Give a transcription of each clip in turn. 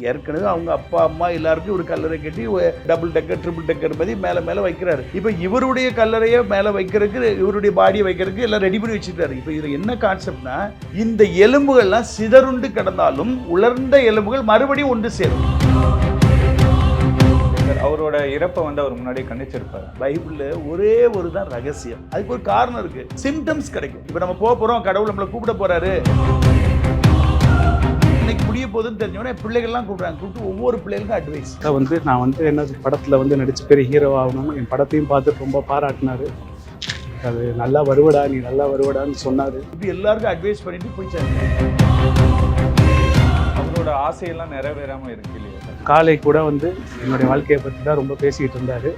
ஏற்கனவே அவங்க அப்பா அம்மா எல்லாருக்கும் ஒரு கல்லறை கட்டி டபுள் டக்கர் ட்ரிபிள் டக்கர் மாதிரி மேலே மேலே வைக்கிறாரு. இப்போ இவருடைய கல்லறையை மேலே வைக்கிறதுக்கு இவருடைய பாடியை வைக்கிறதுக்கு எல்லாம் ரெடி பண்ணி வச்சுட்டாரு இப்போ இதில் என்ன கான்செப்ட்னா இந்த எலும்புகள்லாம் சிதறுண்டு கிடந்தாலும் உலர்ந்த எலும்புகள் மறுபடியும் ஒன்று சேரும். சார் அவரோட இறப்பை வந்து அவர் முன்னாடியே கண்டிச்சிருப்பாரு. பைபிளில் ஒரே ஒரு தான் ரகசியம். அதுக்கு ஒரு காரணம் இருக்கு. சிம்டம்ஸ் கிடைக்கும். இப்போ நம்ம போக போறோம் கடவுள் நம்மளை கூப்பிட போறாரு. இன்னைக்கு முடிய போகுதுன்னு தெரிஞ்சோடனே பிள்ளைகள்லாம் கூப்பிடுறாங்க. கூப்பிட்டு ஒவ்வொரு பிள்ளைகளுக்கும் அட்வைஸ் அதை வந்து நான் வந்து என்ன படத்தில் வந்து நடிச்சு பெரிய ஹீரோ ஆகணும்னு என் படத்தையும் பார்த்து ரொம்ப பாராட்டினாரு. அது நல்லா வருவடா நீ நல்லா வருவடான்னு சொன்னார். இப்படி எல்லாருக்கும் அட்வைஸ் பண்ணிட்டு போயிச்சாங்க அவரோட ஆசையெல்லாம் நிறைவேறாம இருக்கு இல்லையா காலை கூட வந்து என்னுடைய வாழ்க்கையை பற்றி தான் ரொம்ப பேசிக்கிட்டு இருந்தார்.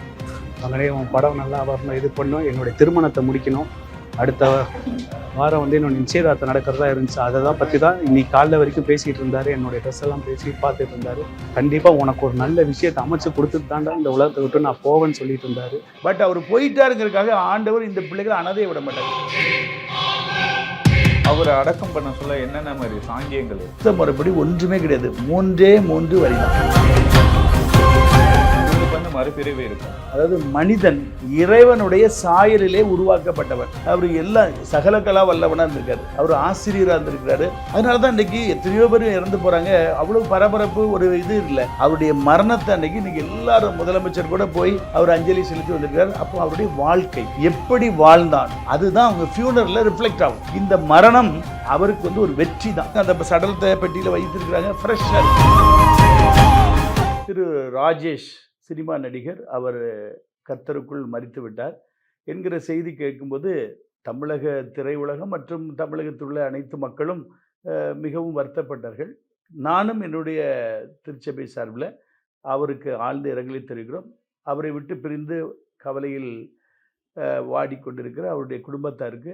மகனே உன் படம் நல்லா வரணும் இது பண்ணும். என்னுடைய திருமணத்தை முடிக்கணும். அடுத்த வாரம் வந்து என்னோட நிச்சயதார்த்தம் நடக்கிறதா இருந்துச்சு. அதை தான் பற்றி தான் இன்னைக்கு காலைல வரைக்கும் பேசிகிட்டு இருந்தார். என்னுடைய ட்ரெஸ் எல்லாம் பேசி பார்த்துட்டு இருந்தார். கண்டிப்பாக உனக்கு ஒரு நல்ல விஷயத்தை அமைச்சு கொடுத்துட்டு தாண்டா இந்த உலகத்தை விட்டு நான் போவேன்னு சொல்லிட்டு இருந்தார். பட் அவர் போயிட்டாருங்கிறதுக்காக ஆண்டவர் இந்த பிள்ளைகளை அனதே விட மாட்டாங்க அவரை அடக்கம் பண்ண சொல்ல என்னென்ன மாதிரி சாங்கியங்கள்? முறைப்படி ஒன்றுமே கிடையாது. மூன்றே மூன்று வந்து மறுபிரிவு இருக்கும். அதாவது மனிதன் இறைவனுடைய சாயலிலே உருவாக்கப்பட்டவர் அவர் எல்லாம் சகல கலா வல்லவனா இருந்திருக்காரு. அவர் ஆசிரியராக இருந்திருக்கிறாரு. அதனால தான் இன்னைக்கு எத்தனையோ பேர் இறந்து போறாங்க. அவ்வளவு பரபரப்பு ஒரு இது இல்லை. அவருடைய மரணத்தை அன்னைக்கு இன்னைக்கு எல்லாரும் முதலமைச்சர் கூட போய் அவர் அஞ்சலி செலுத்தி வந்திருக்காரு அப்போ அவருடைய வாழ்க்கை எப்படி வாழ்ந்தான் அதுதான் அவங்க ஃபியூனரில் ரிஃப்ளெக்ட் ஆகும். இந்த மரணம் அவருக்கு வந்து ஒரு வெற்றி தான். அந்த சடலத்தை பெட்டியில் வைத்திருக்கிறாங்க. ஃப்ரெஷ்ஷாக திரு ராஜேஷ் சினிமா நடிகர் அவர் கர்த்தருக்குள் மறித்து விட்டார் என்கிற செய்தி கேட்கும்போது தமிழக திரையுலகம் மற்றும் தமிழகத்தில் உள்ள அனைத்து மக்களும் மிகவும் வருத்தப்பட்டார்கள். நானும் என்னுடைய திருச்சபை சார்பில் அவருக்கு ஆழ்ந்த இரங்கலை தெரிவிக்கிறோம். அவரை விட்டு பிரிந்து கவலையில் வாடிக்கொண்டிருக்கிற அவருடைய குடும்பத்தாருக்கு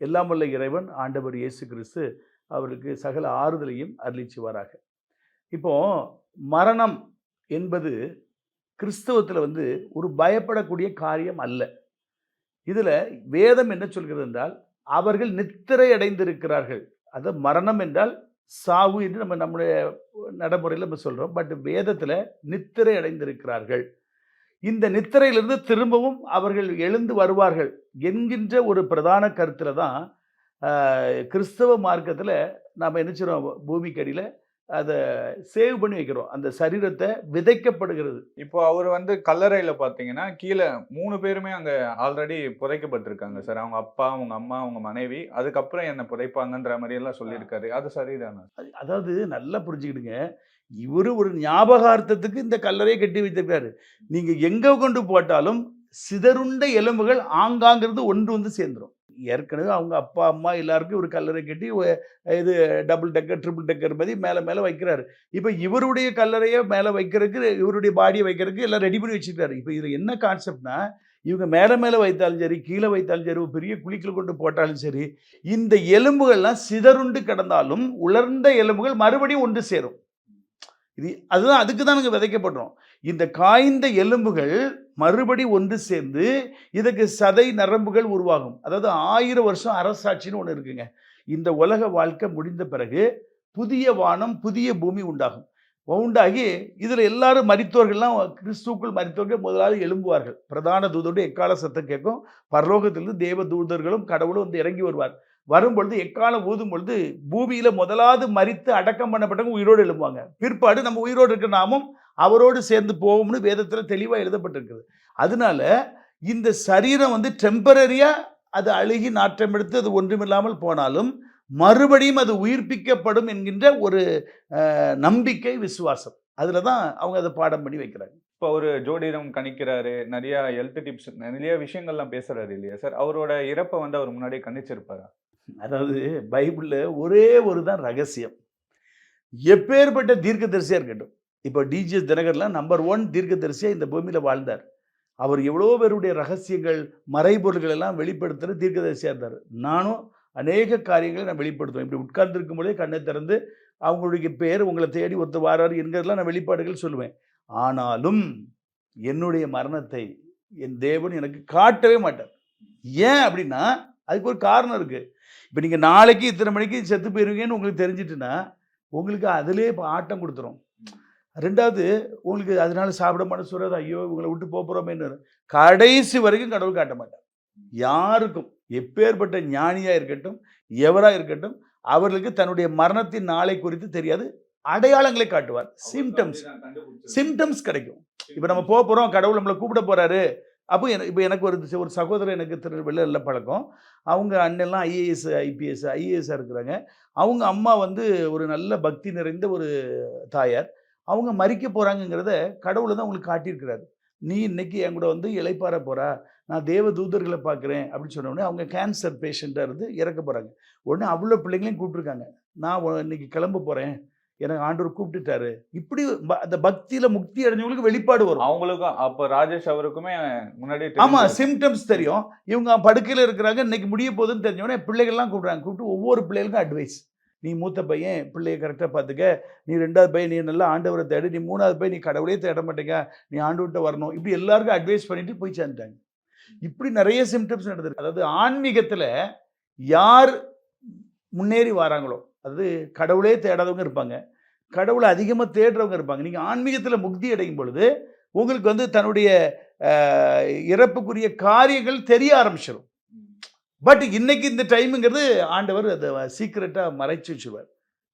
எல்லாம் வல்ல இறைவன் ஆண்டவர் இயேசு கிறிஸ்து அவருக்கு சகல ஆறுதலையும் அருளிச்சுவாராக இப்போ மரணம் என்பது கிறிஸ்தவத்தில் வந்து ஒரு பயப்படக்கூடிய காரியம் அல்ல. இதில் வேதம் என்ன சொல்கிறது என்றால் அவர்கள் நித்திரை அடைந்திருக்கிறார்கள். அது மரணம் என்றால் சாவு என்று நம்ம நம்முடைய நடைமுறையில் நம்ம சொல்கிறோம் பட் வேதத்தில் நித்திரை அடைந்திருக்கிறார்கள். இந்த நித்திரையிலிருந்து திரும்பவும் அவர்கள் எழுந்து வருவார்கள் என்கின்ற ஒரு பிரதான கருத்தில் தான் கிறிஸ்தவ மார்க்கத்தில் நாம் என்ன செய்கிறோம் பூமிக்கடியில் அதை சேவ் பண்ணி வைக்கிறோம். அந்த சரீரத்தை விதைக்கப்படுகிறது. இப்போ அவர் வந்து கல்லறையில பாத்தீங்கன்னா கீழே மூணு பேருமே அங்க ஆல்ரெடி புதைக்கப்பட்டிருக்காங்க சார். அவங்க அப்பா அவங்க அம்மா அவங்க மனைவி. அதுக்கப்புறம் என்ன புதைப்பாங்கன்ற மாதிரி எல்லாம் சொல்லியிருக்காரு. அது சரிதானே? அது- அதாவது நல்லா புரிஞ்சுக்கிடுங்க. இவரு ஒரு ஞாபகார்த்தத்துக்கு இந்த கல்லறையை கட்டி வைத்திருக்காரு. நீங்க எங்க கொண்டு போட்டாலும் சிதறுண்ட எலும்புகள் ஆங்காங்கிறது ஒன்று வந்து சேர்ந்துரும். ஏற்கனவே அவங்க அப்பா அம்மா எல்லாருக்கும் ஒரு கல்லறை கட்டி இது டபுள் டெக்கர் ட்ரிபிள் டெக்கர் மாதிரி மேலே மேலே வைக்கிறாரு. இப்போ இவருடைய கல்லறையை மேலே வைக்கிறதுக்கு இவருடைய பாடியை வைக்கிறதுக்கு எல்லாம் ரெடி பண்ணி வச்சுருக்காரு. இப்போ இதில் என்ன கான்செப்ட்னா இவங்க மேலே மேலே வைத்தாலும் சரி கீழே வைத்தாலும் சரி பெரிய குழிக்கில் கொண்டு போட்டாலும் சரி இந்த எலும்புகள்லாம் சிதறுண்டு கிடந்தாலும் உலர்ந்த எலும்புகள் மறுபடியும் ஒன்று சேரும். இது அதுதான் அதுக்கு தான் நாங்கள் விதைக்கப்படுறோம் இந்த காய்ந்த எலும்புகள் மறுபடி ஒன்று சேர்ந்து இதுக்கு சதை நரம்புகள் உருவாகும். அதாவது ஆயிரம் வருஷம் அரசாட்சின்னு ஒன்று இருக்குங்க. இந்த உலக வாழ்க்கை முடிந்த பிறகு புதிய வானம் புதிய பூமி உண்டாகும். உண்டாகி இதில் எல்லாரும் மரித்தோர்கள்லாம் கிறிஸ்துக்குள் மரித்தோர்கள் முதலாளி எழும்புவார்கள். பிரதான தூதோடு எக்கால சத்தம் கேட்கும். பரலோகத்திலிருந்து தேவ தூதர்களும் கடவுளும் வந்து இறங்கி வருவார். வரும்பொழுது எக்காலம் ஊதும் பொழுது பூமியில் முதலாவது மறித்து அடக்கம் பண்ணப்பட்டவங்க உயிரோடு எழும்புவாங்க. பிற்பாடு நம்ம உயிரோடு இருக்கிற நாமும் அவரோடு சேர்ந்து போவோம்னு வேதத்தில் தெளிவாக எழுதப்பட்டிருக்குது அதனால இந்த சரீரம் வந்து டெம்பரரியா அது அழுகி நாற்றம் எடுத்து அது ஒன்றுமில்லாமல் போனாலும் மறுபடியும் அது உயிர்ப்பிக்கப்படும் என்கின்ற ஒரு நம்பிக்கை விசுவாசம். அதில் தான் அவங்க அதை பாடம் பண்ணி வைக்கிறாங்க. இப்போ அவரு ஜோடிடம் கணிக்கிறாரு நிறைய ஹெல்த் டிப்ஸ் நிறைய விஷயங்கள்லாம் பேசுறாரு இல்லையா சார்? அவரோட இறப்பை வந்து அவர் முன்னாடியே கண்டிச்சிருப்பாரா? அதாவது பைபிளில் ஒரே ஒரு தான் ரகசியம். எப்பேற்பட்ட தீர்க்கதரிசியாக இருக்கட்டும். இப்போ டிஜிஎஸ் தினகர்லாம் நம்பர் ஒன் தீர்க்கதரிசியாக இந்த பூமியில் வாழ்ந்தார். அவர் எவ்வளோ பேருடைய ரகசியங்கள் மறைபொருள்கள் எல்லாம் வெளிப்படுத்துகிற தீர்க்கதரிசியாக இருந்தார். நானும் அநேக காரியங்களை நான் வெளிப்படுத்துவேன். இப்படி உட்கார்ந்துருக்கும் போதே கண்ணை திறந்து அவங்களுடைய பேர் உங்களை தேடி ஒருத்தர் வாரார் என்கிறதெல்லாம் நான் வெளிப்பாடுகள் சொல்லுவேன். ஆனாலும் என்னுடைய மரணத்தை என் தேவன் எனக்கு காட்டவே மாட்டார். ஏன் அப்படின்னா அதுக்கு ஒரு காரணம் இருக்குது இப்போ நீங்கள் நாளைக்கு இத்தனை மணிக்கு செத்து போயிருவீங்கன்னு உங்களுக்கு தெரிஞ்சிட்டுன்னா உங்களுக்கு அதிலே இப்போ ஆட்டம் கொடுத்துரும். ரெண்டாவது உங்களுக்கு அதனால சாப்பிட மனசு வராது. ஐயோ இவங்களை விட்டு போக போகிறோமேன்னு கடைசி வரைக்கும் கடவுள் காட்ட மாட்டார். யாருக்கும் எப்பேற்பட்ட ஞானியாக இருக்கட்டும் எவராக இருக்கட்டும் அவர்களுக்கு தன்னுடைய மரணத்தின் நாளை குறித்து தெரியாது. அடையாளங்களை காட்டுவார். சிம்டம்ஸ் சிம்டம்ஸ் கிடைக்கும். இப்போ நம்ம போக போகிறோம் கடவுள் நம்மளை கூப்பிட போகிறாரு அப்போ எனக்கு இப்போ எனக்கு ஒரு ஒரு சகோதரர் எனக்கு திருநெல்வேலியில் பழக்கம். அவங்க அண்ணெல்லாம் ஐஏஎஸ் ஐபிஎஸ் ஐஏஎஸ்ஸாக இருக்கிறாங்க. அவங்க அம்மா வந்து ஒரு நல்ல பக்தி நிறைந்த ஒரு தாயார். அவங்க மறிக்க போகிறாங்கங்கிறத கடவுளை தான் உங்களுக்கு காட்டியிருக்கிறாரு. நீ இன்னைக்கு என் கூட வந்து இளைப்பாற போகிறா நான் தேவ தூதர்களை பார்க்குறேன். அப்படின்னு சொன்ன உடனே அவங்க கேன்சர் பேஷண்ட்டாக இருந்து இறக்க போகிறாங்க உடனே அவ்வளோ பிள்ளைங்களையும் கூப்பிட்ருக்காங்க நான் இன்னைக்கு கிளம்ப போகிறேன் எனக்கு ஆண்டவர் கூப்பிட்டுட்டாரு. இப்படி அந்த பக்தியில் முக்தி அடைஞ்சவங்களுக்கு வெளிப்பாடு வரும். அவங்களுக்கும் அப்ப ராஜேஷ் அவருக்குமே முன்னாடியே ஆமா தெரிஞ்சிருக்கு. சிம்டம்ஸ் தெரியும். இவங்க படுக்கையில் இருக்கிறாங்க. இன்னைக்கு முடிய போகுதுன்னு தெரிஞ்சவொடனே பிள்ளைகள்லாம் கூப்பிடுறாங்க. கூப்பிட்டு ஒவ்வொரு பிள்ளைகளுக்கும் அட்வைஸ் நீ மூத்த பையன் பிள்ளைய கரெக்டாக பார்த்துக்க. நீ ரெண்டாவது பையன் நீ நல்லா ஆண்டவரை தேடு. நீ மூணாவது பையன் நீ கடவுளே தேட மாட்டேங்க. நீ ஆண்டவர்கிட்ட வரணும். இப்படி எல்லாருக்கும் அட்வைஸ் பண்ணிட்டு போய் சேர்ந்துட்டாங்க. இப்படி நிறைய சிம்டம்ஸ் நடந்திருக்கு. அதாவது ஆன்மீகத்தில் யார் முன்னேறி வராங்களோ அதாவது கடவுளே தேடாதவங்க இருப்பாங்க. கடவுளை அதிகமாக தேடுறவங்க இருப்பாங்க. நீங்கள் ஆன்மீகத்தில் முக்தி அடையும் பொழுது உங்களுக்கு வந்து தன்னுடைய இறப்புக்குரிய காரியங்கள் தெரிய ஆரம்பிச்சிடும் பட் இன்னைக்கு இந்த டைமுங்கிறது ஆண்டவர் அதை சீக்கிரட்டாக மறைச்சு வச்சுருவார்.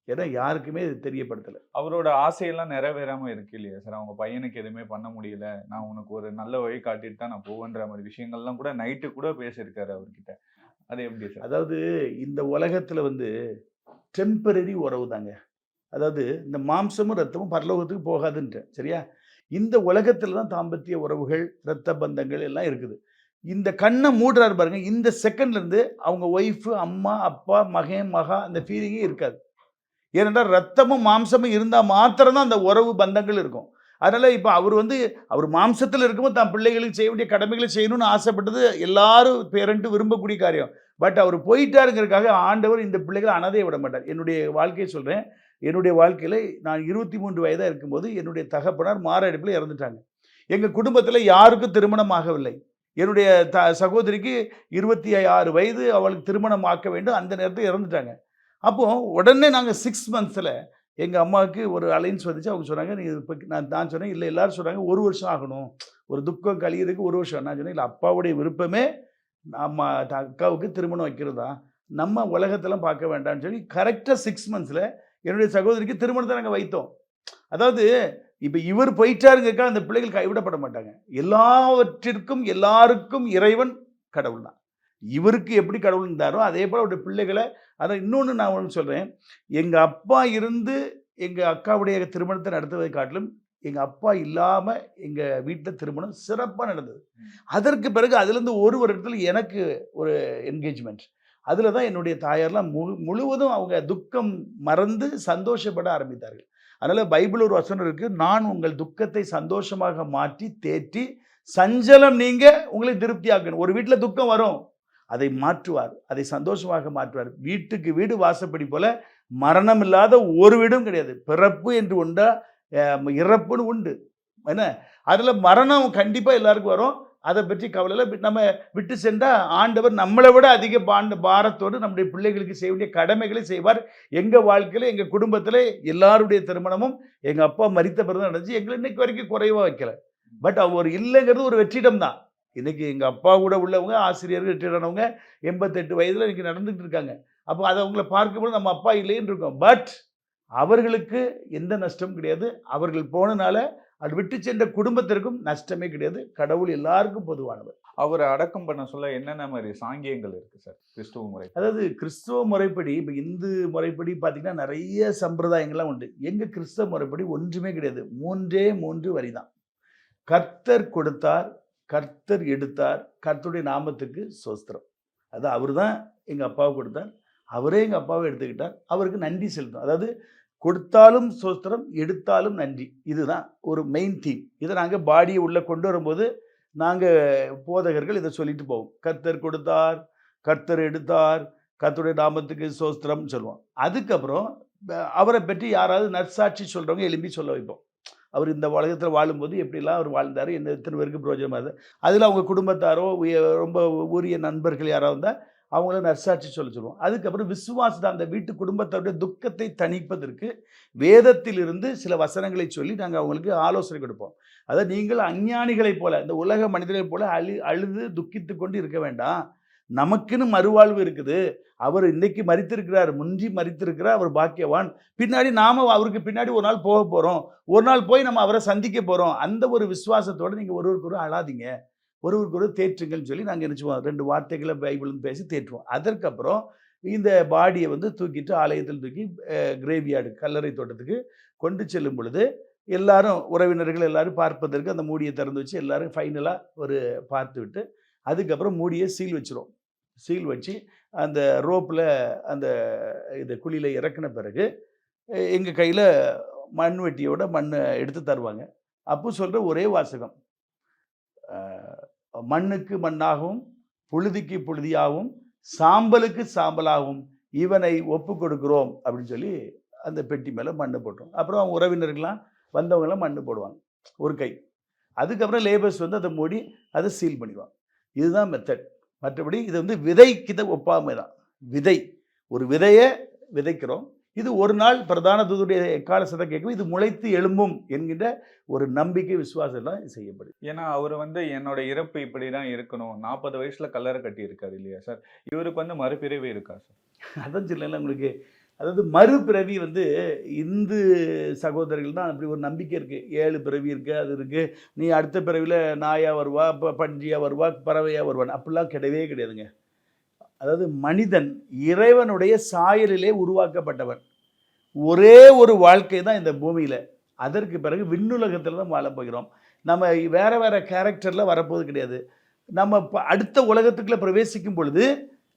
ஏன்னா யாருக்குமே இது தெரியப்படுத்தலை. அவரோட ஆசையெல்லாம் நிறைவேறாம இருக்கு இல்லையா? சார் அவங்க பையனுக்கு எதுவுமே பண்ண முடியல. நான் உனக்கு ஒரு நல்ல வழி காட்டிட்டு தான் நான் போவேன்ற மாதிரி விஷயங்கள்லாம் கூட நைட்டு கூட பேசியிருக்காரு அவர்கிட்ட. அது எப்படி சார்? அதாவது இந்த உலகத்தில் வந்து டெம்பரரி உறவு தாங்க. அதாவது இந்த மாம்சமும் ரத்தமும் பரலோகத்துக்கு போகாதுன்ட்டேன் சரியா? இந்த உலகத்தில் தான் தாம்பத்திய உறவுகள் இரத்த பந்தங்கள் எல்லாம் இருக்குது. இந்த கண்ணை மூடுறாரு பாருங்க. இந்த செகண்ட்ல இருந்து அவங்க ஒய்ஃபு அம்மா அப்பா மகன் மகா அந்த ஃபீலிங்கே இருக்காது. ஏனென்றால் ரத்தமும் மாம்சமும் இருந்தால் மாத்திரம்தான் அந்த உறவு பந்தங்கள் இருக்கும். அதனால் இப்போ அவர் வந்து அவர் மாம்சத்தில் இருக்கும்போது தான் பிள்ளைகளுக்கு செய்ய வேண்டிய கடமைகளை செய்யணும்னு ஆசைப்பட்டது எல்லாரும் பேரண்ட்டு விரும்பக்கூடிய காரியம். பட் அவர் போயிட்டாருங்கிறதுக்காக ஆண்டவர் இந்த பிள்ளைகளை அனதைய விட மாட்டார். என்னுடைய வாழ்க்கையை சொல்கிறேன் என்னுடைய வாழ்க்கையில் நான் இருபத்தி மூன்று வயதாக இருக்கும்போது என்னுடைய தகப்பனார் மாரடைப்பில் இறந்துட்டாங்க. எங்கள் குடும்பத்தில் யாருக்கும் திருமணம் ஆகவில்லை. என்னுடைய த சகோதரிக்கு இருபத்தி ஆறு வயது அவளுக்கு திருமணம் ஆக்க வேண்டும். அந்த நேரத்தில் இறந்துட்டாங்க. அப்போது உடனே நாங்கள் சிக்ஸ் மந்த்ஸில் எங்கள் அம்மாவுக்கு ஒரு அலைன்ஸ் வந்துச்சு. அவங்க சொன்னாங்க நீ இப்போ நான் நான் சொன்னேன் இல்லை எல்லோரும் சொன்னாங்க ஒரு வருஷம் ஆகணும். ஒரு துக்கம் கழியறதுக்கு ஒரு வருஷம். நான் சொன்னேன் இல்லை அப்பாவுடைய விருப்பமே அம்மா த- அக்காவுக்கு திருமணம் வைக்கிறது தான். நம்ம உலகத்தெல்லாம் பார்க்க வேண்டாம்னு சொல்லி கரெக்டாக சிக்ஸ் மந்த்ஸில் என்னுடைய சகோதரிக்கு திருமணத்தை நாங்கள் வைத்தோம். அதாவது இப்போ இவர் போயிட்டாருங்கக்கா அந்த பிள்ளைகள் கைவிடப்பட மாட்டாங்க. எல்லாவற்றிற்கும் எல்லாருக்கும் இறைவன் கடவுள் தான் இவருக்கு எப்படி கடவுள் இருந்தாரோ அதே போல் அவருடைய பிள்ளைகளை அதை இன்னொன்று நான் ஒன்று சொல்கிறேன் எங்கள் அப்பா இருந்து எங்கள் அக்காவுடைய திருமணத்தை நடத்துவதை காட்டிலும் எங்கள் அப்பா இல்லாமல் எங்கள் வீட்டில் திருமணம் சிறப்பாக நடந்தது. அதற்கு பிறகு அதுலேருந்து ஒரு வருடத்தில் எனக்கு ஒரு என்கேஜ்மெண்ட் அதில் தான் என்னுடைய தாயார்லாம் முழு முழுவதும் அவங்க துக்கம் மறந்து சந்தோஷப்பட ஆரம்பித்தார்கள். அதனால் பைபிள் ஒரு வசனம் இருக்குது நான் உங்கள் துக்கத்தை சந்தோஷமாக மாற்றி தேற்றி சஞ்சலம் நீங்கள் உங்களை திருப்தியாக்கணும். ஒரு வீட்டில் துக்கம் வரும் அதை மாற்றுவார் அதை சந்தோஷமாக மாற்றுவார். வீட்டுக்கு வீடு வாசப்படி போல மரணம் இல்லாத ஒரு வீடும் கிடையாது. பிறப்பு என்று உண்டா இறப்புன்னு உண்டு. என்ன? அதில் மரணம் கண்டிப்பாக எல்லாருக்கும் வரும். அதை பற்றி கவலை நம்ம விட்டு சென்றால் ஆண்டவர் நம்மளை விட அதிக பாண்ட பாரத்தோடு நம்முடைய பிள்ளைகளுக்கு செய்ய வேண்டிய கடமைகளை செய்வார். எங்கள் வாழ்க்கையில் எங்கள் குடும்பத்தில் எல்லாருடைய திருமணமும் எங்கள் அப்பா மறித்த பிறகு நடந்துச்சு. எங்களை இன்னைக்கு வரைக்கும் குறைவாக வைக்கல. பட் அவர் இல்லைங்கிறது ஒரு வெற்றிடம் தான் இன்றைக்கி எங்கள் அப்பா கூட உள்ளவங்க ஆசிரியர்கள் ரிட்டையர்டானவங்க எண்பத்தெட்டு வயதில் இன்றைக்கி நடந்துகிட்டு இருக்காங்க. அப்போ அதை அவங்கள பார்க்கும்போது நம்ம அப்பா இல்லைன்னு இருக்கோம். பட் அவர்களுக்கு எந்த நஷ்டமும் கிடையாது. அவர்கள் போனனால அது விட்டு சென்ற குடும்பத்திற்கும் நஷ்டமே கிடையாது. கடவுள் எல்லாருக்கும் பொதுவானவர். அவரை அடக்கம் பண்ண சொல்ல என்னென்ன மாதிரி சாங்கியங்கள் இருக்கு சார்? கிறிஸ்துவ முறை. அதாவது கிறிஸ்துவ முறைப்படி இப்போ இந்து முறைப்படி பார்த்தீங்கன்னா நிறைய சம்பிரதாயங்கள்லாம் உண்டு. எங்கள் கிறிஸ்தவ முறைப்படி ஒன்றுமே கிடையாது. மூன்றே மூன்று வரி தான் கர்த்தர் கொடுத்தார் கர்த்தர் எடுத்தார் கர்த்தருடைய நாமத்துக்கு சோஸ்திரம் அது அவர் தான் எங்கள் அப்பாவை கொடுத்தார். அவரே எங்கள் அப்பாவை எடுத்துக்கிட்டார். அவருக்கு நன்றி செலுத்தணும். அதாவது கொடுத்தாலும் சோஸ்திரம் எடுத்தாலும் நன்றி. இதுதான் ஒரு மெயின் தீம் இதை நாங்கள் பாடியை உள்ளே கொண்டு வரும்போது நாங்கள் போதகர்கள் இதை சொல்லிட்டு போவோம். கர்த்தர் கொடுத்தார் கர்த்தர் எடுத்தார் கர்த்தருடைய நாமத்துக்கு சோஸ்திரம்னு சொல்லுவோம். அதுக்கப்புறம் அவரை பற்றி யாராவது நற்சாட்சி சொல்கிறவங்க எழும்பி சொல்ல வைப்போம். அவர் இந்த உலகத்தில் வாழும்போது எப்படிலாம் அவர் வாழ்ந்தார் என்ன எத்தனை பேருக்கு பிரயோஜனமாக இருந்தது. அதில் அவங்க குடும்பத்தாரோ ரொம்ப உரிய நண்பர்கள் யாராவது இருந்தால் அவங்கள நர்சாட்சி சொல்ல சொல்லுவோம். அதுக்கப்புறம் விசுவாசத்தை அந்த வீட்டு குடும்பத்தோடைய துக்கத்தை தணிப்பதற்கு வேதத்திலிருந்து சில வசனங்களை சொல்லி நாங்கள் அவங்களுக்கு ஆலோசனை கொடுப்போம். அதாவது நீங்கள் அஞ்ஞானிகளைப் போல இந்த உலக மனிதர்களைப் போல அழு அழுது துக்கித்து கொண்டு இருக்க வேண்டாம். நமக்குன்னு மறுவாழ்வு இருக்குது. அவர் இன்னைக்கு மறித்திருக்கிறார் முந்தி மறித்திருக்கிறார் அவர் பாக்கியவான். பின்னாடி நாம அவருக்கு பின்னாடி ஒரு நாள் போக போகிறோம் ஒரு நாள் போய் நம்ம அவரை சந்திக்க போகிறோம் அந்த ஒரு விசுவாசத்தோடு நீங்கள் ஒருவருக்கு ஒரு அழாதீங்க. ஒருவருக்கு ஒரு தேற்றுங்கள்னு சொல்லி நாங்கள் நினச்சிவோம் ரெண்டு வார்த்தைகளை பைபிளும் பேசி தேற்றுவோம். அதற்கப்புறம் இந்த பாடியை வந்து தூக்கிட்டு ஆலயத்தில் தூக்கி கிரேவியார்டு கல்லறை தோட்டத்துக்கு கொண்டு செல்லும் பொழுது எல்லாரும் உறவினர்கள் எல்லாரும் பார்ப்பதற்கு அந்த மூடியை திறந்து வச்சு எல்லாரும் ஃபைனலாக ஒரு பார்த்து விட்டு அதுக்கப்புறம் மூடியை சீல் வச்சிரும் சீல் வச்சு அந்த ரோப்பில் அந்த இது குழியில் இறக்குன பிறகு எங்கள் கையில் மண் வெட்டியோட மண்ணை எடுத்து தருவாங்க. அப்போ சொல்கிற ஒரே வாசகம். மண்ணுக்கு மண்ணாகவும் புழுதிக்கு புழுதியாகவும் சாம்பலுக்கு சாம்பலாகவும் இவனை ஒப்பு கொடுக்குறோம் அப்படின்னு சொல்லி அந்த பெட்டி மேலே மண்ணை போட்டோம் அப்புறம் அவங்க உறவினர்கள்லாம் வந்தவங்களாம் மண்ணு போடுவாங்க ஒரு கை. அதுக்கப்புறம் லேபர்ஸ் வந்து அதை மூடி அதை சீல் பண்ணிடுவாங்க. இதுதான் மெத்தட் மற்றபடி இது வந்து விதைக்கு தான் ஒப்பாமை தான். விதை. ஒரு விதையை விதைக்கிறோம். இது ஒரு நாள் பிரதான தூதுடைய எக்கால சதை கேட்கும் இது முளைத்து எழும்பும் என்கின்ற ஒரு நம்பிக்கை விசுவாசம் தான் செய்யப்படுது. ஏன்னா அவர் வந்து என்னோட இறப்பு இப்படிதான் இருக்கணும். நாற்பது வயசுல கல்லறை கட்டி இருக்காரு இல்லையா சார்? இவருக்கு வந்து மறுபிறவி இருக்கா சார்? அதான் சொல்லல உங்களுக்கு. அதாவது மறுபிறவி வந்து இந்து சகோதரர்கள் தான் அப்படி ஒரு நம்பிக்கை இருக்குது ஏழு பிறவி இருக்குது அது இருக்குது நீ அடுத்த பிறவியில் நாயா வருவா ப பன்றியா வருவா பறவையாக வருவான் அப்படிலாம் கிடையவே கிடையாதுங்க. அதாவது மனிதன் இறைவனுடைய சாயலிலே உருவாக்கப்பட்டவன். ஒரே ஒரு வாழ்க்கை தான் இந்த பூமியில். அதற்கு பிறகு விண்ணுலகத்தில் தான் வாழப்போகிறோம் நம்ம வேறு வேறு கேரக்டரில் வரப்போது கிடையாது. நம்ம அடுத்த உலகத்துக்குள்ளே பிரவேசிக்கும் பொழுது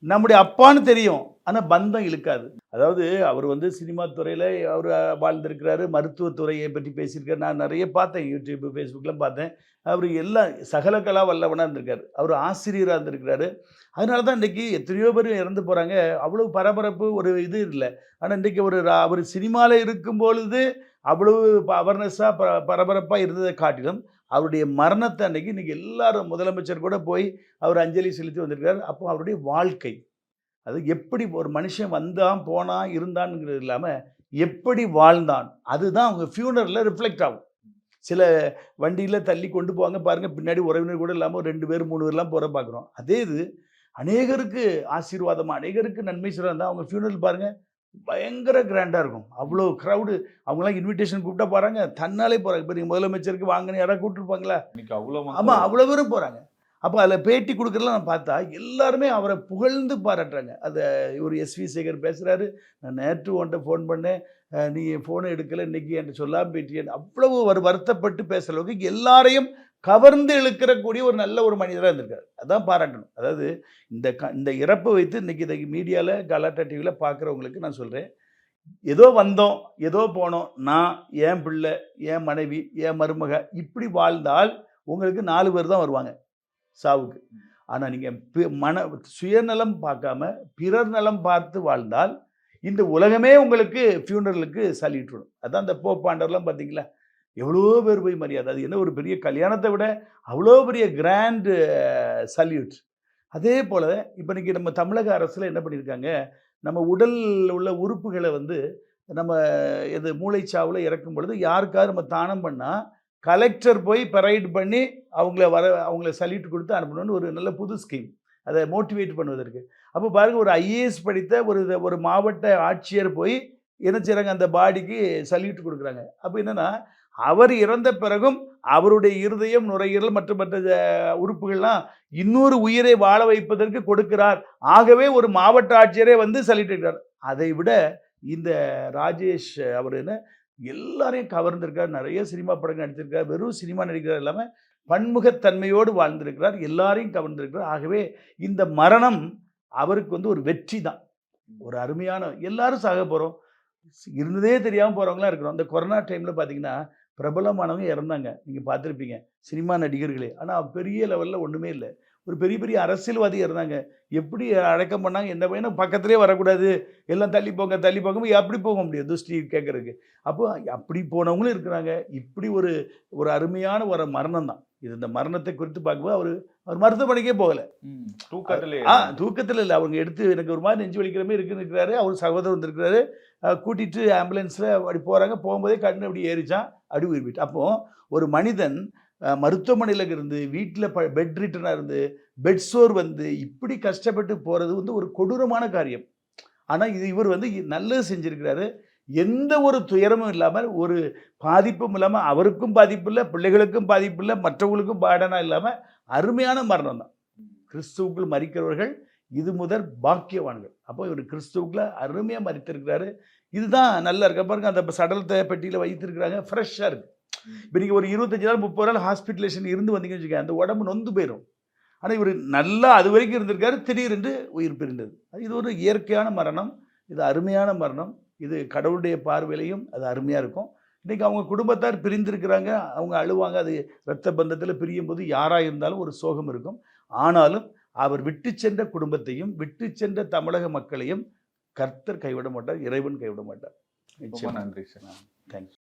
நம்முடைய அப்பான்னு தெரியும். ஆனால் பந்தம் இழுக்காது. அதாவது அவர் வந்து சினிமா துறையில் அவர் வாழ்ந்திருக்கிறாரு. மருத்துவத்துறையை பற்றி பேசியிருக்காரு. நான் நிறைய பார்த்தேன். யூடியூப் ஃபேஸ்புக்கெலாம் பார்த்தேன். அவர் எல்லாம் சகல கலா வல்லவனாக இருந்திருக்காரு. அவர் ஆசிரியராக இருந்திருக்கிறாரு. அதனால தான் இன்றைக்கி எத்தனையோ பேர் இறந்து போகிறாங்க அவ்வளோ பரபரப்பு ஒரு இது இல்லை. ஆனால் இன்றைக்கி ஒரு அவர் சினிமாவில் இருக்கும் பொழுது அவ்வளவு அவர்னஸாக ப பரபரப்பாக இருந்ததை காட்டிலும் அவருடைய மரணத்தை அன்னைக்கு இன்றைக்கி எல்லாரும் முதலமைச்சர் கூட போய் அவர் அஞ்சலி செலுத்தி வந்திருக்காரு அப்போ அவருடைய வாழ்க்கை அது எப்படி ஒரு மனுஷன் வந்தான் போனான் இருந்தான்ங்கிறது இல்லாமல் எப்படி வாழ்ந்தான் அதுதான் அவங்க ஃபியூனரில் ரிஃப்ளெக்ட் ஆகும். சில வண்டியில் தள்ளி கொண்டு போவாங்க பாருங்கள் பின்னாடி உறவினர் கூட இல்லாமல் ரெண்டு பேர் மூணு பேர்லாம் போகிற பார்க்குறோம். அதே இது அநேகருக்கு ஆசீர்வாதமாக அநேகருக்கு நன்மை செய்கிறாங்க இருந்தால் அவங்க ஃபியூனரல் பாருங்கள் பயங்கர கிராண்டாக இருக்கும். அவ்வளோ க்ரௌடு அவங்களாம் இன்விடேஷன் கூப்பிட்டா போகிறாங்க தன்னாலே போகிறாங்க இப்போ நீங்கள் முதலமைச்சருக்கு வாங்கன்னு யாராவது கூப்பிட்டுருப்பாங்களா இன்னைக்கு மக்கள் ஆமாம் அவ்வளோ பேரும் போகிறாங்க அப்போ அதில் பேட்டி கொடுக்குறதுலாம் நான் பார்த்தா எல்லாருமே அவரை புகழ்ந்து பாராட்டுறாங்க. அதை இவர் எஸ்வி சேகர் பேசுகிறாரு நான் நேற்று உன்ட்ட ஃபோன் பண்ணேன். நீ ஃபோனை எடுக்கலை இன்னைக்கு என்கிட்ட சொல்லாமல் போயிட்டியேன்னு அவ்வளவு ஒரு வருத்தப்பட்டு பேசுகிற அளவுக்கு எல்லாரையும் கவர்ந்து இழுக்கிறக்கூடிய ஒரு நல்ல ஒரு மனிதராக இருந்திருக்காரு. அதான் பாராட்டணும். அதாவது இந்த க இந்த இறப்பை வைத்து இன்றைக்கி இதை மீடியாவில் கலாட்டா டிவியில் பார்க்குறவங்களுக்கு நான் சொல்கிறேன் ஏதோ வந்தோம் ஏதோ போனோம் நான் என் பிள்ளை என் மனைவி என் மருமக இப்படி வாழ்ந்தால் உங்களுக்கு நாலு பேர் தான் வருவாங்க சாவுக்கு. ஆனால் நீங்கள் மன சுயநலம் பார்க்காம பிறர் நலம் பார்த்து வாழ்ந்தால் இந்த உலகமே உங்களுக்கு ஃபியூனரலுக்கு சலிட்டுடும் அதான் அந்த போப்பாண்டர்லாம் பார்த்தீங்களா? எவ்வளோ பேர் போய் மரியாதை? அது என்ன ஒரு பெரிய கல்யாணத்தை விட அவ்வளோ பெரிய கிராண்டு சல்யூட் அதே போல் இப்போ இன்றைக்கி நம்ம தமிழக அரசில் என்ன பண்ணியிருக்காங்க நம்ம உடலில் உள்ள உறுப்புகளை வந்து நம்ம இது மூளைச்சாவில் இறக்கும் பொழுது யாருக்காவது நம்ம தானம் பண்ணால் கலெக்டர் போய் பெரைட் பண்ணி அவங்கள வர அவங்கள சல்யூட் கொடுத்து அனுப்பணும்னு ஒரு நல்ல புது ஸ்கீம் அதை மோட்டிவேட் பண்ணுவதற்கு. அப்போ பாருங்கள் ஒரு ஐஏஎஸ் படித்த ஒரு ஒரு மாவட்ட ஆட்சியர் போய் என்ன செய்கிறாங்க அந்த பாடிக்கு சல்யூட் கொடுக்குறாங்க. அப்போ என்னென்னா அவர் இறந்த பிறகும் அவருடைய இருதயம் நுரையீரல் மற்றும் மற்ற உறுப்புகள்லாம் இன்னொரு உயிரை வாழ வைப்பதற்கு கொடுக்கிறார். ஆகவே ஒரு மாவட்ட ஆட்சியரே வந்து சலிட்டுக்கிறார் அதை விட இந்த ராஜேஷ் அவர் என்ன எல்லாரையும் கவர்ந்திருக்கார். நிறைய சினிமா படங்கள் நடித்திருக்கார். வெறும் சினிமா நடிக்கிறார் இல்லாமல் பன்முகத்தன்மையோடு வாழ்ந்திருக்கிறார். எல்லாரையும் கவர்ந்திருக்கிறார். ஆகவே இந்த மரணம் அவருக்கு வந்து ஒரு வெற்றி தான். ஒரு அருமையான எல்லாரும் சாக போகிறோம் இருந்ததே தெரியாமல் போகிறவங்களாம் இருக்கிறோம். இந்த கொரோனா டைமில் பார்த்தீங்கன்னா பிரபலமானவங்க இறந்தாங்க. நீங்கள் பார்த்துருப்பீங்க. சினிமா நடிகர்களே. ஆனால் பெரிய லெவலில் ஒன்றுமே இல்லை. ஒரு பெரிய பெரிய அரசியல்வாதி இருந்தாங்க. எப்படி அடக்கம் பண்ணாங்க? எந்த பையனும் பக்கத்துலேயே வரக்கூடாது. எல்லாம் தள்ளி போங்க தள்ளி போங்க. அப்படி போக முடியாது. துஷ்டி கேட்கறதுக்கு. அப்போ அப்படி போனவங்களும் இருக்கிறாங்க. இப்படி ஒரு ஒரு அருமையான ஒரு மரணம் தான். இது இந்த மரணத்தை குறித்து பார்க்கும்போது அவர் அவர் மருத்துவமனைக்கே போகல. தூக்கத்திலே. ஆ தூக்கத்தில் இல்லை. அவங்க எடுத்து எனக்கு ஒரு மாதிரி நெஞ்சு வலிக்கிற மாதிரி இருக்குன்னு இருக்கிறாரு. அவர் சகோதரர் வந்திருக்கிறாரு. அஹ் கூட்டிட்டு ஆம்புலன்ஸில் அப்படி போகிறாங்க போகும்போதே கண்ணு அப்படி ஏறிச்சான். அடி உயிர் போயிட்டு. அப்போ ஒரு மனிதன் மருத்துவமனையில் இருந்து வீட்டில் ப பெட் ரிட்டனாக இருந்து பெட் சோர் வந்து இப்படி கஷ்டப்பட்டு போகிறது வந்து ஒரு கொடூரமான காரியம். ஆனால் இது இவர் வந்து நல்லது செஞ்சுருக்கிறாரு. எந்த ஒரு துயரமும் இல்லாமல் ஒரு பாதிப்பும் இல்லாமல் அவருக்கும் பாதிப்பு இல்லை பிள்ளைகளுக்கும் பாதிப்பு இல்லை மற்றவங்களுக்கும் பாடனா இல்லாமல் அருமையான மரணம் தான். கிறிஸ்துவுக்குள் மறிக்கிறவர்கள் இது முதல் பாக்கியவான்கள். அப்போ இவர் கிறிஸ்துவுக்குள்ள அருமையாக மறித்திருக்கிறாரு இதுதான் நல்லா இருக்கு பாருங்க அந்த சடலத்தை பெட்டியில் வைத்திருக்கிறாங்க ஃப்ரெஷ்ஷாக இருக்குது இப்போ நீங்கள் ஒரு இருபத்தஞ்சு நாள் முப்பது நாள் ஹாஸ்பிட்டலேஷன் இருந்து வந்தீங்கன்னு வச்சுக்கோங்க அந்த உடம்பு நொந்து போயிடும் ஆனால் இவர் நல்லா அது வரைக்கும் இருந்திருக்காரு திடீரென்று உயிர் பிரிந்தது. இது ஒரு இயற்கையான மரணம் இது அருமையான மரணம் இது கடவுளுடைய பார்வையிலையும் அது அருமையாக இருக்கும். இன்றைக்கி அவங்க குடும்பத்தார் பிரிந்திருக்கிறாங்க அவங்க அழுவாங்க அது இரத்த பந்தத்தில் பிரியும் போது யாராக இருந்தாலும் ஒரு சோகம் இருக்கும். ஆனாலும் அவர் விட்டு சென்ற குடும்பத்தையும் விட்டு சென்ற தமிழக மக்களையும் கர்த்தர் கைவிட மாட்டார் இறைவன் கைவிட மாட்டார். ரொம்ப நிச்சயமா. நன்றி சார் தேங்க்யூ